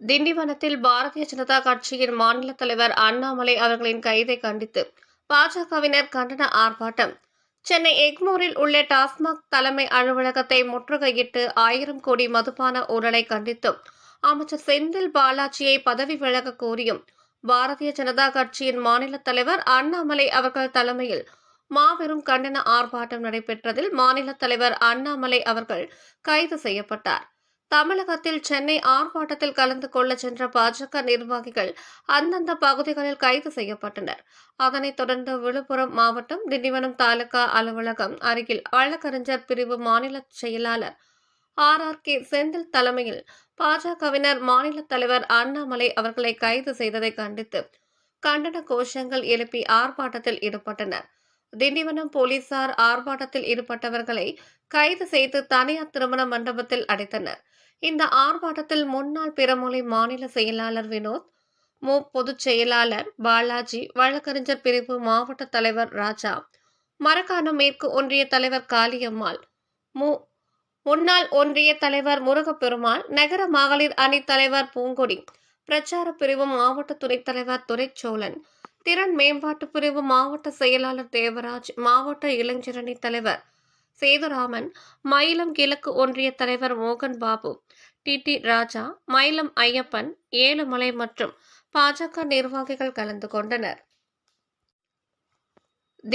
திண்டிவனத்தில் பாரதிய ஜனதா கட்சியின் மாநில தலைவர் அண்ணாமலை அவர்களின் கைதை கண்டித்து பாஜகவினர் கண்டன ஆர்ப்பாட்டம். சென்னை எக்மோரில் உள்ள டாஸ்மாக் தலைமை அலுவலகத்தை முற்றுகையிட்டு ஆயிரம் கோடி மதுபான ஊழலை கண்டித்தும் அமைச்சர் செந்தில் பாலாஜியை பதவி விலக கோரியும் பாரதிய ஜனதா கட்சியின் மாநில தலைவர் அண்ணாமலை அவர்கள் தலைமையில் மாபெரும் கண்டன ஆர்ப்பாட்டம் நடைபெற்றதில் மாநில தலைவர் அண்ணாமலை அவர்கள் கைது செய்யப்பட்டார். தமிழகத்தில் சென்னை ஆர்ப்பாட்டத்தில் கலந்து கொள்ள சென்ற பாஜக நிர்வாகிகள் அந்தந்த பகுதிகளில் கைது செய்யப்பட்டனர். அதனைத் தொடர்ந்து விழுப்புரம் மாவட்டம் திண்டிவனம் தாலுகா அலுவலகம் அருகில் வழக்கறிஞர் பிரிவு மாநில செயலாளர் ஆர். ஆர். கே. செந்தில் தலைமையில் பாஜகவினர் மாநில தலைவர் அண்ணாமலை அவர்களை கைது செய்ததை கண்டித்து கண்டன கோஷங்கள் எழுப்பி ஆர்ப்பாட்டத்தில் ஈடுபட்டனர். திண்டிவனம் போலீசார் ஆர்ப்பாட்டத்தில் ஈடுபட்டவர்களை கைது செய்து தனியார் திருமண மண்டபத்தில் அடைத்தனர். இந்த ஆர்ப்பாட்டத்தில் முன்னாள் பிறமொழி மாநில செயலாளர் வினோத் மு. பொதுச் செயலாளர் பாலாஜி வழக்கறிஞர் பிரிவு மாவட்ட தலைவர் ராஜா மரக்காணம் மேற்கு ஒன்றிய தலைவர் காளியம்மாள் மு. முன்னாள் ஒன்றிய தலைவர் முருகப்பெருமாள் நகர மகளிர் அணி தலைவர் பூங்கொடி பிரச்சார பிரிவு மாவட்ட துணைத் தலைவர் துரைச்சோழன் திறன் மேம்பாட்டு பிரிவு மாவட்ட செயலாளர் தேவராஜ் மாவட்ட இளைஞரணி தலைவர் சேதுராமன் மயிலம் கிழக்கு ஒன்றிய தலைவர் மோகன் பாபு டி. டி. ராஜா மயிலம் ஐயப்பன் ஏழுமலை மற்றும் பாஜக நிர்வாகிகள் கலந்து கொண்டனர்.